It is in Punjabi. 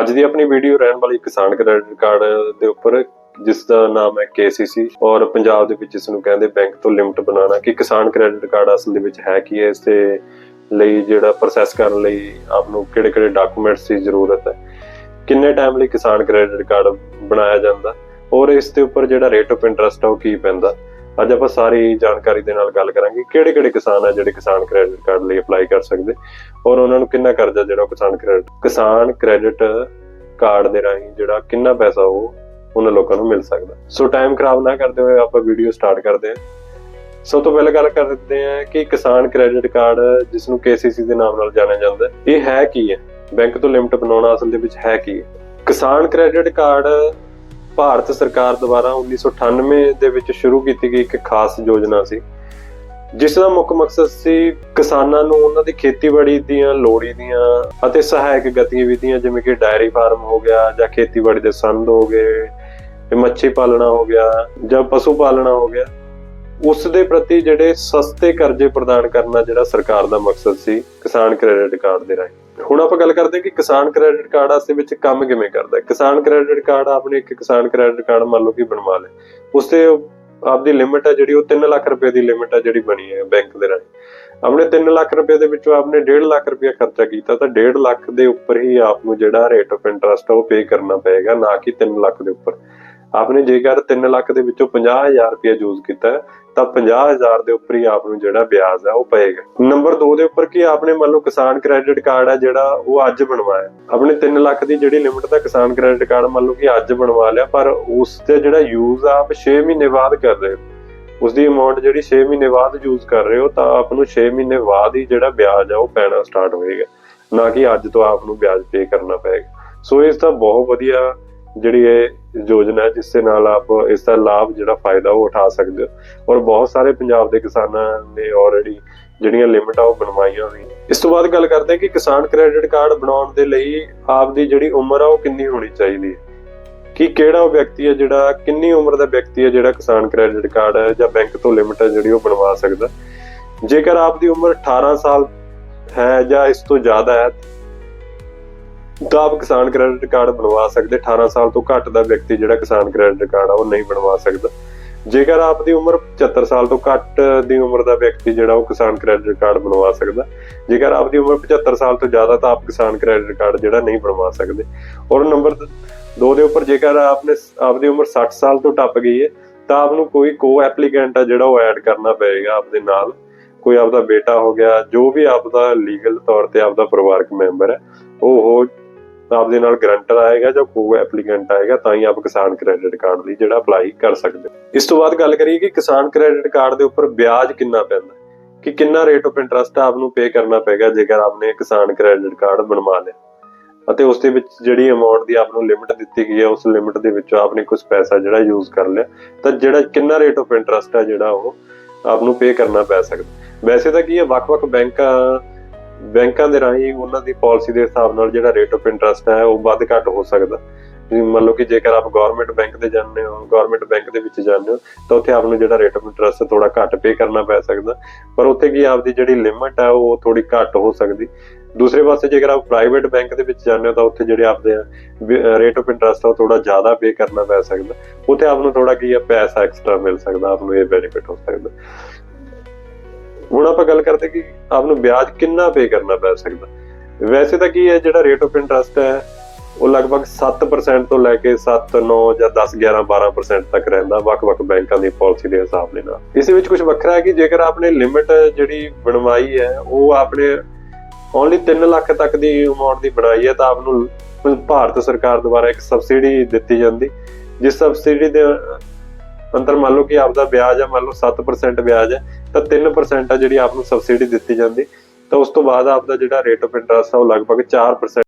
ਅੱਜ ਦੀ ਆਪਣੀ ਵੀਡੀਓ ਰਹਿਣ ਵਾਲੀ ਕਿਸਾਨ ਕ੍ਰੈਡਿਟ ਕਾਰਡ ਦੇ ਉੱਪਰ, ਜਿਸ ਦਾ ਨਾਮ ਹੈ KCC ਔਰ ਪੰਜਾਬ ਦੇ ਵਿੱਚ ਇਸ ਨੂੰ ਕਹਿੰਦੇ ਬੈਂਕ ਤੋਂ ਲਿਮਟ ਬਣਾਉਣਾ ਕਿ ਕਿਸਾਨ ਕ੍ਰੈਡਿਟ ਕਾਰਡ ਅਸਲ ਦੇ ਵਿੱਚ ਹੈ ਕੀ ਹੈ, ਇਸ ਦੇ ਲਈ ਜਿਹੜਾ ਪ੍ਰੋਸੈਸ ਕਰਨ ਲਈ ਆਪ ਨੂੰ ਕਿਹੜੇ-ਕਿਹੜੇ ਡਾਕੂਮੈਂਟਸ ਦੀ ਜ਼ਰੂਰਤ ਹੈ। ਕਿੰਨੇ ਟਾਈਮ ਲਈ ਕਿਸਾਨ ਕ੍ਰੈਡਿਟ ਕਾਰਡ ਬਣਾਇਆ ਜਾਂਦਾ ਔਰ ਇਸ ਦੇ ਉੱਪਰ ਜਿਹੜਾ ਰੇਟ ਆਫ ਇੰਟਰਸਟ ਆ ਉਹ ਕੀ ਪੈਂਦਾ। ਅੱਜ ਆਪਾਂ ਸਾਰੀ ਜਾਣਕਾਰੀ ਦੇ ਨਾਲ ਗੱਲ ਕਰਾਂਗੇ ਕਿਹੜੇ-ਕਿਹੜੇ ਕਿਸਾਨ ਆ ਜਿਹੜੇ ਕਿਸਾਨ ਕ੍ਰੈਡਿਟ ਕਾਰਡ ਲਈ ਅਪਲਾਈ ਕਰ ਸਕਦੇ ਔਰ ਉਹਨਾਂ ਨੂੰ ਕਿੰਨਾ ਕਰਜ਼ਾ ਜਿਹੜਾ ਕਿਸਾਨ ਕ੍ਰੈਡਿਟ ਕਿਸਾਨ ਕ੍ਰੈਡਿਟ ਕਾਰਡ ਦੇ ਰਾਹੀਂ ਜਿਹੜਾ ਕਿੰਨਾ ਪੈਸਾ ਉਹ ਉਹਨਾਂ ਲੋਕਾਂ ਨੂੰ ਮਿਲ ਸਕਦਾ। ਸੋ ਟਾਈਮ ਖਰਾਬ ਨਾ ਕਰਦੇ ਹੋਏ ਆਪਾਂ ਵੀਡੀਓ ਸਟਾਰਟ ਕਰਦੇ ਹਾਂ। ਸਭ ਤੋਂ ਪਹਿਲਾਂ ਗੱਲ ਕਰਦੇ ਹਾਂ ਕਿ ਕਿਸਾਨ ਕ੍ਰੈਡਿਟ ਕਾਰਡ ਜਿਸ ਨੂੰ KCC ਦੇ ਨਾਮ ਨਾਲ ਜਾਣਿਆ ਜਾਂਦਾ ਹੈ ਇਹ ਹੈ ਕੀ ਹੈ? ਬੈਂਕ ਤੋਂ ਲਿਮਟ ਬਣਾਉਣਾ ਅਸਲ ਦੇ ਵਿੱਚ ਹੈ ਕੀ ਹੈ? ਕਿਸਾਨ ਕ੍ਰੈਡਿਟ ਕਾਰਡ ਭਾਰਤ ਸਰਕਾਰ ਦੁਆਰਾ 1998 ਦੇ ਵਿੱਚ ਸ਼ੁਰੂ ਕੀਤੀ ਗਈ ਇੱਕ ਖਾਸ ਯੋਜਨਾ ਸੀ, ਜਿਸ ਦਾ ਮੁੱਖ ਮਕਸਦ ਸੀ ਕਿਸਾਨਾਂ ਨੂੰ ਉਹਨਾਂ ਦੀ ਖੇਤੀਬਾੜੀ ਦੀਆਂ ਲੋੜੀ ਦੀਆਂ ਅਤੇ ਸਹਾਇਕ ਗਤੀਵਿਧੀਆਂ, ਜਿਵੇਂ ਕਿ ਡਾਇਰੀ ਫਾਰਮ ਹੋ ਗਿਆ ਜਾਂ ਖੇਤੀਬਾੜੀ ਦੇ ਸੰਦ ਹੋ ਗਏ ਮੱਛੀ ਪਾਲਣਾ ਹੋ ਗਿਆ ਜਾਂ ਪਸ਼ੂ ਪਾਲਣਾ ਹੋ ਗਿਆ, ਉਸ ਦੇ ਪ੍ਰਤੀ ਜਿਹੜੇ ਸਸਤੇ ਕਰਜ਼ੇ ਪ੍ਰਦਾਨ ਕਰਨਾ ਜਿਹੜਾ ਸਰਕਾਰ ਦਾ ਮਕਸਦ ਸੀ ਕਿਸਾਨ ਕ੍ਰੈਡਿਟ ਕਾਰਡ ਦੇ ਰਾਹੀਂ। ਹੁਣ ਆਪਾਂ ਗੱਲ ਕਰਦੇ ਹਾਂ ਕਿ ਕਿਸਾਨ ਕ੍ਰੈਡਿਟ ਕਾਰਡ ਅਸਲ ਵਿੱਚ ਕੰਮ ਕਿਵੇਂ ਕਰਦਾ ਹੈ। ਕਿਸਾਨ ਕ੍ਰੈਡਿਟ ਕਾਰਡ ਆਪਨੇ ਇੱਕ ਕਿਸਾਨ ਕ੍ਰੈਡਿਟ ਕਾਰਡ ਮੰਨ ਲਓ ਕਿ ਬਣਵਾ ਲਿਆ ਉਸ ਤੇ ਆਪਦੀ ਲਿਮਿਟ ਹੈ ਜਿਹੜੀ, ਉਹ 3 ਲੱਖ ਰੁਪਏ ਦੀ ਲਿਮਿਟ ਹੈ ਜਿਹੜੀ ਬਣੀ ਹੈ ਬੈਂਕ ਦੇ ਰਾਹੀਂ। ਆਪਣੇ 3 ਲੱਖ ਰੁਪਏ ਦੇ ਵਿੱਚੋਂ ਆਪਨੇ 1.5 ਲੱਖ ਰੁਪਏ ਖਰਚਾ ਕੀਤਾ ਤਾਂ 1.5 ਲੱਖ ਦੇ ਉੱਪਰ ਹੀ ਆਪ ਨੂੰ ਜਿਹੜਾ ਰੇਟ ਆਫ ਇੰਟਰਸਟ ਉਹ ਪੇ ਕਰਨਾ ਪਏਗਾ, ਨਾ ਕਿ 3 ਲੱਖ ਦੇ ਉੱਪਰ। ਆਪਨੇ ਜੇਕਰ 3 ਲੱਖ ਦੇ ਵਿੱਚੋਂ 50000 ਰੁਪਏ ਯੂਜ਼ ਕੀਤਾ ਹੈ, ਤਾਂ 50000 ਦੇ ਉੱਪਰ ਹੀ ਆਪ ਨੂੰ ਜਿਹੜਾ ਵਿਆਜ ਹੈ ਉਹ ਪਏਗਾ। ਨੰਬਰ 2 ਦੇ ਉੱਪਰ ਕਿ ਆਪਨੇ ਮੰਨ ਲਓ ਕਿਸਾਨ ਕ੍ਰੈਡਿਟ ਕਾਰਡ ਹੈ ਜਿਹੜਾ ਉਹ ਅੱਜ ਬਣਵਾਇਆ ਆਪਣੇ 3 ਲੱਖ ਦੀ ਜਿਹੜੀ ਲਿਮਿਟ ਦਾ ਕਿਸਾਨ ਕ੍ਰੈਡਿਟ ਕਾਰਡ ਮੰਨ ਲਓ ਕਿ ਅੱਜ ਬਣਵਾ ਲਿਆ ਪਰ ਉਸ ਤੇ ਜਿਹੜਾ ਯੂਜ਼ ਆ ਆਪ 6 ਮਹੀਨੇ ਬਾਅਦ ਕਰ ਰਹੇ ਹੋ। ਉਸ ਦੀ ਅਮਾਉਂਟ ਜਿਹੜੀ 6 ਮਹੀਨੇ ਬਾਅਦ ਯੂਜ਼ ਕਰ ਰਹੇ ਹੋ ਤਾਂ ਆਪ ਨੂੰ 6 ਮਹੀਨੇ ਬਾਅਦ ਹੀ ਜਿਹੜਾ ਵਿਆਜ ਆ ਉਹ ਪੈਣਾ ਸਟਾਰਟ ਹੋਏਗਾ। ਨਾ ਕਿ ਅੱਜ ਤੋਂ ਆਪ ਨੂੰ ਵਿਆਜ ਪੇ ਕਰਨਾ ਪਏਗਾ। ਸੋ ਇਸ ਦਾ ਬਹੁਤ ਵਧੀਆ ਜਿਹੜੀ ਇਹ ਯੋਜਨਾ ਹੈ, ਜਿਸ ਦੇ ਨਾਲ ਆਪ ਇਸ ਦਾ ਲਾਭ ਜਿਹੜਾ ਫਾਇਦਾ ਉਹ ਉਠਾ ਸਕਦੇ ਹੋ। ਔਰ ਬਹੁਤ ਸਾਰੇ ਪੰਜਾਬ ਦੇ ਕਿਸਾਨਾਂ ਨੇ ਆਲਰੇਡੀ ਜਿਹੜੀਆਂ ਲਿਮਟ ਆ ਉਹ ਬਣਵਾਈਆਂ ਹੋਈਆਂ ਇਸ ਤੋਂ ਬਾਅਦ ਗੱਲ ਕਰਦੇ ਹਾਂ ਕਿ ਕਿਸਾਨ ਕ੍ਰੈਡਿਟ ਕਾਰਡ ਬਣਾਉਣ ਦੇ ਲਈ ਆਪ ਦੀ ਜਿਹੜੀ ਉਮਰ ਆ, ਉਹ ਕਿੰਨੀ ਹੋਣੀ ਚਾਹੀਦੀ ਹੈ? ਕਿ ਕਿਹੜਾ ਉਹ ਵਿਅਕਤੀ ਹੈ ਜਿਹੜਾ, ਕਿੰਨੀ ਉਮਰ ਦਾ ਵਿਅਕਤੀ ਹੈ ਜਿਹੜਾ ਕਿਸਾਨ ਕ੍ਰੈਡਿਟ ਕਾਰਡ ਹੈ ਜਾਂ ਬੈਂਕ ਤੋਂ ਲਿਮਟ ਹੈ ਜਿਹੜੀ ਉਹ ਬਣਵਾ ਸਕਦਾ? ਜੇਕਰ ਆਪ ਦੀ ਉਮਰ 18 ਸਾਲ ਹੈ ਜਾਂ ਇਸ ਤੋਂ ਜ਼ਿਆਦਾ ਹੈ ਤਾਂ ਆਪ ਕਿਸਾਨ ਕ੍ਰੈਡਿਟ ਕਾਰਡ ਬਣਵਾ ਸਕਦੇ 18 ਸਾਲ ਤੋਂ ਘੱਟ ਦਾ ਵਿਅਕਤੀ ਜਿਹੜਾ ਕਿਸਾਨ ਕ੍ਰੈਡਿਟ ਕਾਰਡ ਆ, ਉਹ ਨਹੀਂ ਬਣਵਾ ਸਕਦਾ। ਜੇਕਰ ਆਪ ਦੀ ਉਮਰ 75 ਸਾਲ ਤੋਂ ਘੱਟ ਦੀ ਉਮਰ ਦਾ ਵਿਅਕਤੀ ਜਿਹੜਾ, ਉਹ ਕਿਸਾਨ ਕ੍ਰੈਡਿਟ ਕਾਰਡ ਬਣਵਾ ਸਕਦਾ। ਜੇਕਰ ਆਪ ਦੀ ਉਮਰ 75 ਸਾਲ ਤੋਂ ਜ਼ਿਆਦਾ, ਤਾਂ ਆਪ ਕਿਸਾਨ ਕ੍ਰੈਡਿਟ ਕਾਰਡ ਜਿਹੜਾ ਨਹੀਂ ਬਣਵਾ ਸਕਦੇ। ਔਰ ਨੰਬਰ 2 ਦੇ ਉੱਪਰ, ਜੇਕਰ ਆਪਨੇ ਆਪ ਦੀ ਉਮਰ 60 ਸਾਲ ਤੋਂ ਟੱਪ ਗਈ ਹੈ, ਤਾਂ ਆਪ ਨੂੰ ਕੋਈ ਕੋ ਐਪਲੀਕੈਂਟ ਆ ਜਿਹੜਾ ਉਹ ਐਡ ਕਰਨਾ ਪਏਗਾ ਆਪਦੇ ਨਾਲ। ਕੋਈ ਆਪਦਾ ਬੇਟਾ ਹੋ ਗਿਆ, ਜੋ ਵੀ ਆਪਦਾ ਲੀਗਲ ਤੌਰ ਤੇ ਆਪਦਾ ਪਰਿਵਾਰਕ ਮੈਂਬਰ ਹੈ, ਉਹ ਆਪਦੇ ਨਾਲ ਗਰੰਟਰ ਆਏਗਾ ਜਾਂ ਕੋ ਐਪਲੀਕੈਂਟ ਆਏਗਾ, ਤਾਂ ਹੀ ਆਪ ਕਿਸਾਨ ਕ੍ਰੈਡਿਟ ਕਾਰਡ ਲਈ ਜਿਹੜਾ ਅਪਲਾਈ ਕਰ ਸਕਦੇ ਹੋ। ਇਸ ਤੋਂ ਬਾਅਦ ਗੱਲ ਕਰੀਏ ਕਿ ਕਿਸਾਨ ਕ੍ਰੈਡਿਟ ਕਾਰਡ ਦੇ ਉੱਪਰ ਵਿਆਜ ਕਿੰਨਾ ਪੈਂਦਾ ਕਿ ਕਿੰਨਾ ਰੇਟ ਆਫ ਇੰਟਰਸਟ ਆਪ ਨੂੰ ਪੇ ਕਰਨਾ ਪਏਗਾ ਜੇਕਰ ਆਪਨੇ ਕਿਸਾਨ ਕ੍ਰੈਡਿਟ ਕਾਰਡ ਬਣਵਾ ਲਿਆ? ਅਤੇ ਉਸ ਦੇ ਵਿੱਚ ਜਿਹੜੀ ਅਮਾਉਂਟ ਦੀ ਆਪ ਨੂੰ ਲਿਮਿਟ ਦਿੱਤੀ ਗਈ ਹੈ, ਉਸ ਲਿਮਿਟ ਦੇ ਵਿੱਚੋਂ ਆਪਨੇ ਕੁਝ ਪੈਸਾ ਜਿਹੜਾ ਯੂਜ਼ ਕਰ ਲਿਆ, ਤਾਂ ਜਿਹੜਾ ਕਿੰਨਾ ਰੇਟ ਆਫ ਇੰਟਰਸਟ ਹੈ ਜਿਹੜਾ ਉਹ ਆਪ ਨੂੰ ਪੇ ਕਰਨਾ ਪੈ ਸਕਦਾ ਵੈਸੇ ਤਾਂ ਕੀ ਹੈ, ਵੱਖ-ਵੱਖ ਬੈਂਕਾਂ ਬੈਂਕਾਂ ਦੇ ਰਾਹੀਂ ਉਹਨਾਂ ਦੀ ਪਾਲਿਸੀ ਦੇ ਹਿਸਾਬ ਨਾਲ ਜਿਹੜਾ ਰੇਟ ਆਫ ਇੰਟਰਸਟ ਹੈ ਉਹ ਵੱਧ ਘੱਟ ਹੋ ਸਕਦਾ। ਮੰਨ ਲਓ ਕਿ ਜੇਕਰ ਆਪ ਗਵਰਨਮੈਂਟ ਬੈਂਕ ਦੇ ਜਾਂਦੇ ਹੋ ਗਵਰਨਮੈਂਟ ਬੈਂਕ ਦੇ ਵਿੱਚ ਜਾਂਦੇ ਹੋ, ਤਾਂ ਉੱਥੇ ਆਪ ਨੂੰ ਜਿਹੜਾ ਰੇਟ ਆਫ ਇੰਟਰਸਟ ਥੋੜਾ ਘੱਟ ਪੇ ਕਰਨਾ ਪੈ ਸਕਦਾ। ਪਰ ਉੱਥੇ ਕੀ ਆਪਦੀ ਜਿਹੜੀ ਲਿਮਟ ਹੈ ਉਹ ਥੋੜੀ ਘੱਟ ਹੋ ਸਕਦੀ। ਦੂਸਰੇ ਪਾਸੇ ਜੇਕਰ ਆਪ ਪ੍ਰਾਈਵੇਟ ਬੈਂਕ ਦੇ ਵਿੱਚ ਜਾਂਦੇ ਹੋ, ਤਾਂ ਉੱਥੇ ਜਿਹੜੇ ਆਪਦੇ ਰੇਟ ਆਫ ਇੰਟਰਸਟ ਆ ਥੋੜਾ ਜ਼ਿਆਦਾ ਪੇ ਕਰਨਾ ਪੈ ਸਕਦਾ। ਉੱਥੇ ਆਪ ਨੂੰ ਥੋੜਾ ਕੀ ਹੈ ਪੈਸਾ ਐਕਸਟਰਾ ਮਿਲ ਸਕਦਾ, ਆਪ ਨੂੰ ਇਹ ਬੈਨੀਫਿਟ ਹੋ ਸਕਦਾ। ਹੁਣ ਆਪਾਂ ਗੱਲ ਕਰਦੇ ਕਿ ਆਪ ਨੂੰ ਵਿਆਜ ਕਿੰਨਾ ਪੇ ਕਰਨਾ ਪੈ ਸਕਦਾ। ਵੈਸੇ ਤਾਂ ਕੀ ਹੈ, ਜਿਹੜਾ ਰੇਟ ਆਫ ਇੰਟਰਸਟ ਹੈ, ਉਹ ਲਗਭਗ 7% ਤੋਂ ਲੈ ਕੇ 7 9 ਜਾਂ 10 11 12% ਤੱਕ ਰਹਿੰਦਾ ਵੱਖ-ਵੱਖ ਬੈਂਕਾਂ ਦੀ ਪਾਲਿਸੀ ਦੇ ਹਿਸਾਬ ਦੇ ਨਾਲ। ਇਸ ਵਿੱਚ ਕੁਝ ਵੱਖਰਾ ਹੈ ਕਿ ਜੇਕਰ ਆਪਨੇ ਲਿਮਿਟ ਜਿਹੜੀ ਬਣਵਾਈ ਹੈ, ਉਹ ਆਪਣੇ ਓਨਲੀ 3 ਲੱਖ ਤੱਕ ਦੀ ਅਮਾਉਂਟ ਦੀ ਬਣਾਈ ਹੈ, ਤਾਂ ਆਪ ਨੂੰ ਭਾਰਤ ਸਰਕਾਰ ਦੁਆਰਾ ਇੱਕ ਸਬਸਿਡੀ ਦਿੱਤੀ ਜਾਂਦੀ। ਜਿਸ ਸਬਸਿਡੀ ਦੇ ਅੰਦਰ ਮੰਨ ਲਓ ਕਿ ਆਪਦਾ ਵਿਆਜ ਹੈ ਮੰਨ ਲਓ 7% ਵਿਆਜ ਹੈ ਤਾਂ 3% ਆ ਜਿਹੜੀ ਆਪ ਨੂੰ ਸਬਸਿਡੀ ਦਿੱਤੀ ਜਾਂਦੀ, ਤਾਂ ਉਸ ਤੋਂ ਬਾਅਦ ਆਪਦਾ ਜਿਹੜਾ ਰੇਟ ਆਫ ਇੰਟਰਸਟ ਹੈ ਉਹ ਲਗਭਗ 4%